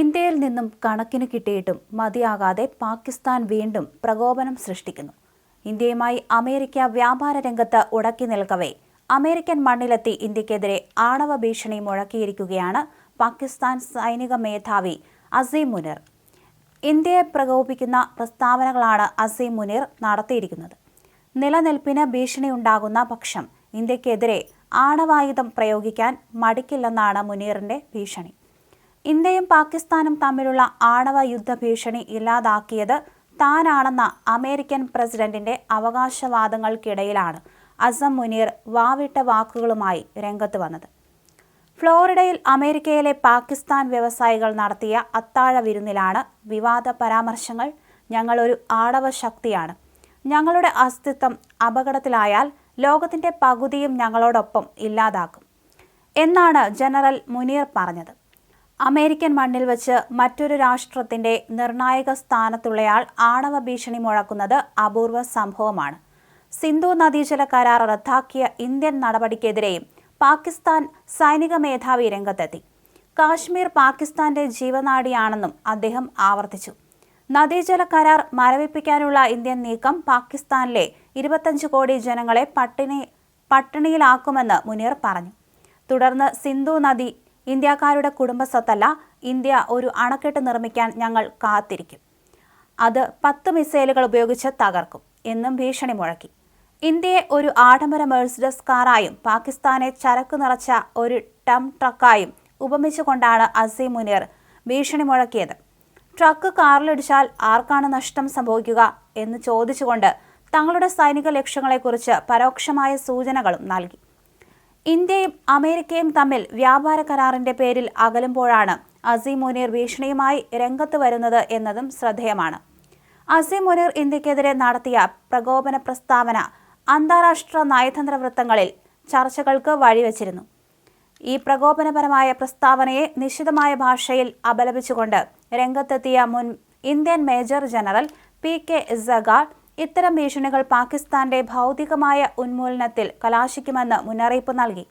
ഇന്ത്യയിൽ നിന്നും കണക്കിന് കിട്ടിയിട്ടും മതിയാകാതെ പാകിസ്ഥാൻ വീണ്ടും പ്രകോപനം സൃഷ്ടിക്കുന്നു. ഇന്ത്യയുമായി അമേരിക്ക വ്യാപാര രംഗത്ത് ഉടക്കി നിൽക്കവേ അമേരിക്കൻ മണ്ണിലെത്തി ഇന്ത്യക്കെതിരെ ആണവ ഭീഷണി മുഴക്കിയിരിക്കുകയാണ് പാകിസ്ഥാൻ സൈനിക മേധാവി അസീം മുനിർ. ഇന്ത്യയെ പ്രകോപിപ്പിക്കുന്ന പ്രസ്താവനകളാണ് അസീം മുനിർ നടത്തിയിരിക്കുന്നത്. നിലനിൽപ്പിന് ഭീഷണിയുണ്ടാകുന്ന പക്ഷം ഇന്ത്യക്കെതിരെ ആണവായുധം പ്രയോഗിക്കാൻ മടിക്കില്ലെന്നാണ് മുനീറിന്റെ ഭീഷണി. ഇന്ത്യയും പാകിസ്ഥാനും തമ്മിലുള്ള ആണവ യുദ്ധ ഭീഷണി ഇല്ലാതാക്കിയത് താനാണെന്ന അമേരിക്കൻ പ്രസിഡന്റിന്റെ അവകാശവാദങ്ങൾക്കിടയിലാണ്. അസം മുനീർ വാവിട്ട വാക്കുകളുമായി രംഗത്ത് വന്നത്. ഫ്ലോറിഡയിൽ അമേരിക്കയിലെ പാകിസ്ഥാൻ വ്യവസായികൾ നടത്തിയ അത്താഴ വിരുന്നിലാണ് വിവാദ പരാമർശങ്ങൾ ഞങ്ങളൊരു ആണവ ശക്തിയാണ്. ഞങ്ങളുടെ അസ്തിത്വം അപകടത്തിലായാൽ ലോകത്തിന്റെ പകുതിയും ഞങ്ങളോടൊപ്പം ഇല്ലാതാക്കും. എന്നാണ് ജനറൽ മുനീർ പറഞ്ഞത്. അമേരിക്കൻ മണ്ണിൽ വെച്ച് മറ്റൊരു രാഷ്ട്രത്തിന്റെ നിർണായക സ്ഥാനത്തുള്ളയാൾ ആണവ ഭീഷണി മുഴക്കുന്നത് അപൂർവ സംഭവമാണ്. സിന്ധു നദീജല കരാർ റദ്ദാക്കിയ ഇന്ത്യൻ നടപടിക്കെതിരെയും പാകിസ്ഥാൻ സൈനിക മേധാവി രംഗത്തെത്തി. കാശ്മീർ പാകിസ്ഥാന്റെ ജീവനാടിയാണെന്നും അദ്ദേഹം ആവർത്തിച്ചു. നദീജല കരാർ മരവിപ്പിക്കാനുള്ള ഇന്ത്യൻ നീക്കം പാകിസ്ഥാനിലെ ഇരുപത്തഞ്ച് കോടി ജനങ്ങളെ പട്ടിണി പട്ടിണിയിലാക്കുമെന്ന് മുനീർ പറഞ്ഞു. തുടർന്ന് സിന്ധു നദി ഇന്ത്യക്കാരുടെ കുടുംബസ്വത്തല്ല ഇന്ത്യ ഒരു അണക്കെട്ട് നിർമ്മിക്കാൻ ഞങ്ങൾ കാത്തിരിക്കും. അത് പത്ത് മിസൈലുകൾ ഉപയോഗിച്ച് തകർക്കും എന്നും ഭീഷണി മുഴക്കി. ഇന്ത്യയെ ഒരു ആഡംബര മെഴ്സിഡസ് കാറായും പാകിസ്ഥാനെ ചരക്ക് നിറച്ച ഒരു ടം ട്രക്കായും ഉപമിച്ചുകൊണ്ടാണ് അസീം മുനീർ ഭീഷണി മുഴക്കിയത്. ട്രക്ക് കാറിലിടിച്ചാൽ ആർക്കാണ് നഷ്ടം സംഭവിക്കുക എന്ന് ചോദിച്ചുകൊണ്ട് തങ്ങളുടെ സൈനിക ലക്ഷ്യങ്ങളെക്കുറിച്ച് പരോക്ഷമായ സൂചനകളും നൽകി. ഇന്ത്യയും അമേരിക്കയും തമ്മിൽ വ്യാപാര കരാറിന്റെ പേരിൽ അകലുമ്പോഴാണ് അസീം മുനീർ ഭീഷണിയുമായി രംഗത്ത് വരുന്നത് എന്നതും ശ്രദ്ധേയമാണ്. അസീം മുനീർ ഇന്ത്യക്കെതിരെ നടത്തിയ പ്രകോപന പ്രസ്താവന അന്താരാഷ്ട്ര നയതന്ത്ര വൃത്തങ്ങളിൽ ചർച്ചകൾക്ക് വഴിവെച്ചിരുന്നു. ഈ പ്രകോപനപരമായ പ്രസ്താവനയെ നിശിതമായ ഭാഷയിൽ അപലപിച്ചുകൊണ്ട് രംഗത്തെത്തിയ മുൻ Indian major general P K Sahgal ഇത്തരം ഭീഷണികൾ പാകിസ്ഥാന്റെ ഭൗതികമായ ഉന്മൂലനത്തിൽ കലാശിക്കുമെന്ന് മുന്നറിയിപ്പ് നൽകി.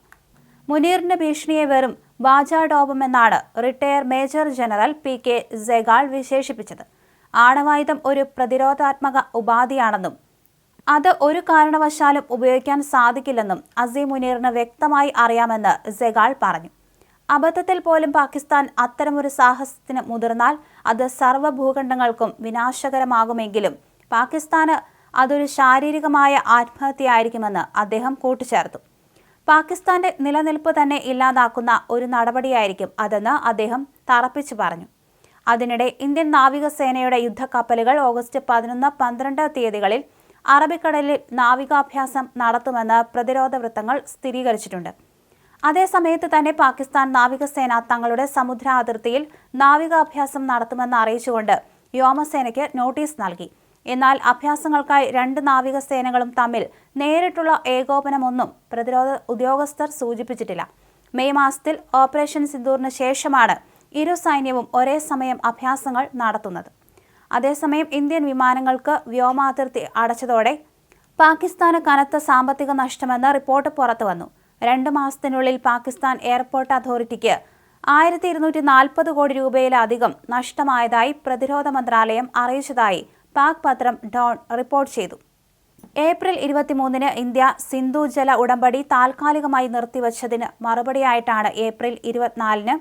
മുനീറിന്റെ ഭീഷണിയെ വെറും വാചാടോപമെന്നാണ് retire major general P K Sehgal വിശേഷിപ്പിച്ചത്. ആണവായുധം ഒരു പ്രതിരോധാത്മക ഉപാധിയാണെന്നും അത് ഒരു കാരണവശാലും ഉപയോഗിക്കാൻ സാധിക്കില്ലെന്നും അസീം മുനീറിന് വ്യക്തമായി അറിയാമെന്ന് സെഗാൾ പറഞ്ഞു. അബദ്ധത്തിൽ പോലും പാകിസ്ഥാൻ അത്തരമൊരു സാഹസത്തിന് മുതിർന്നാൽ അത് സർവഭൂഖണ്ഡങ്ങൾക്കും വിനാശകരമാകുമെങ്കിലും പാകിസ്ഥാന് അതൊരു ശാരീരികമായ ആത്മഹത്യയായിരിക്കുമെന്ന് അദ്ദേഹം കൂട്ടിച്ചേർത്തു. പാകിസ്ഥാന്റെ നിലനിൽപ്പ് തന്നെ ഇല്ലാതാക്കുന്ന ഒരു നടപടിയായിരിക്കും അതെന്ന് അദ്ദേഹം തറപ്പിച്ചു പറഞ്ഞു. അതിനിടെ ഇന്ത്യൻ നാവികസേനയുടെ യുദ്ധക്കപ്പലുകൾ ഓഗസ്റ്റ് പതിനൊന്ന് പന്ത്രണ്ട് തീയതികളിൽ അറബിക്കടലിൽ നാവികാഭ്യാസം നടത്തുമെന്ന് പ്രതിരോധ വൃത്തങ്ങൾ സ്ഥിരീകരിച്ചിട്ടുണ്ട്. അതേസമയത്ത് തന്നെ പാകിസ്ഥാൻ നാവികസേന തങ്ങളുടെ സമുദ്ര അതിർത്തിയിൽ നാവികാഭ്യാസം നടത്തുമെന്ന് അറിയിച്ചുകൊണ്ട് വ്യോമസേനയ്ക്ക് നോട്ടീസ് നൽകി. എന്നാൽ അഭ്യാസങ്ങൾക്കായി രണ്ട് നാവികസേനകളും തമ്മിൽ നേരിട്ടുള്ള ഏകോപനമൊന്നും പ്രതിരോധ ഉദ്യോഗസ്ഥർ സൂചിപ്പിച്ചിട്ടില്ല. മെയ് മാസത്തിൽ ഓപ്പറേഷൻ സിന്ദൂറിന് ശേഷമാണ് ഇരു സൈന്യവും ഒരേ സമയം അഭ്യാസങ്ങൾ നടത്തുന്നത്. അതേസമയം ഇന്ത്യൻ വിമാനങ്ങൾക്ക് വ്യോമാതിർത്തി അടച്ചതോടെ പാകിസ്ഥാന് കനത്ത സാമ്പത്തിക നഷ്ടമെന്ന് റിപ്പോർട്ട് പുറത്തു വന്നു. രണ്ട് മാസത്തിനുള്ളിൽ പാകിസ്ഥാൻ എയർപോർട്ട് അതോറിറ്റിക്ക് ആയിരത്തി ഇരുന്നൂറ്റി നാൽപ്പത് കോടി രൂപയിലധികം നഷ്ടമായതായി പ്രതിരോധ മന്ത്രാലയം അറിയിച്ചതായി പാക് പത്രം ഡോൺ റിപ്പോർട്ട് ചെയ്തു. ഏപ്രിൽ ഇരുപത്തിമൂന്നിന് ഇന്ത്യ സിന്ധു ജല ഉടമ്പടി താൽക്കാലികമായി നിർത്തിവച്ചതിന് മറുപടിയായിട്ടാണ് ഏപ്രിൽ ഇരുപത്തിനാലിന്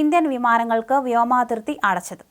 ഇന്ത്യൻ വിമാനങ്ങൾക്ക് വ്യോമാതിർത്തി അടച്ചത്.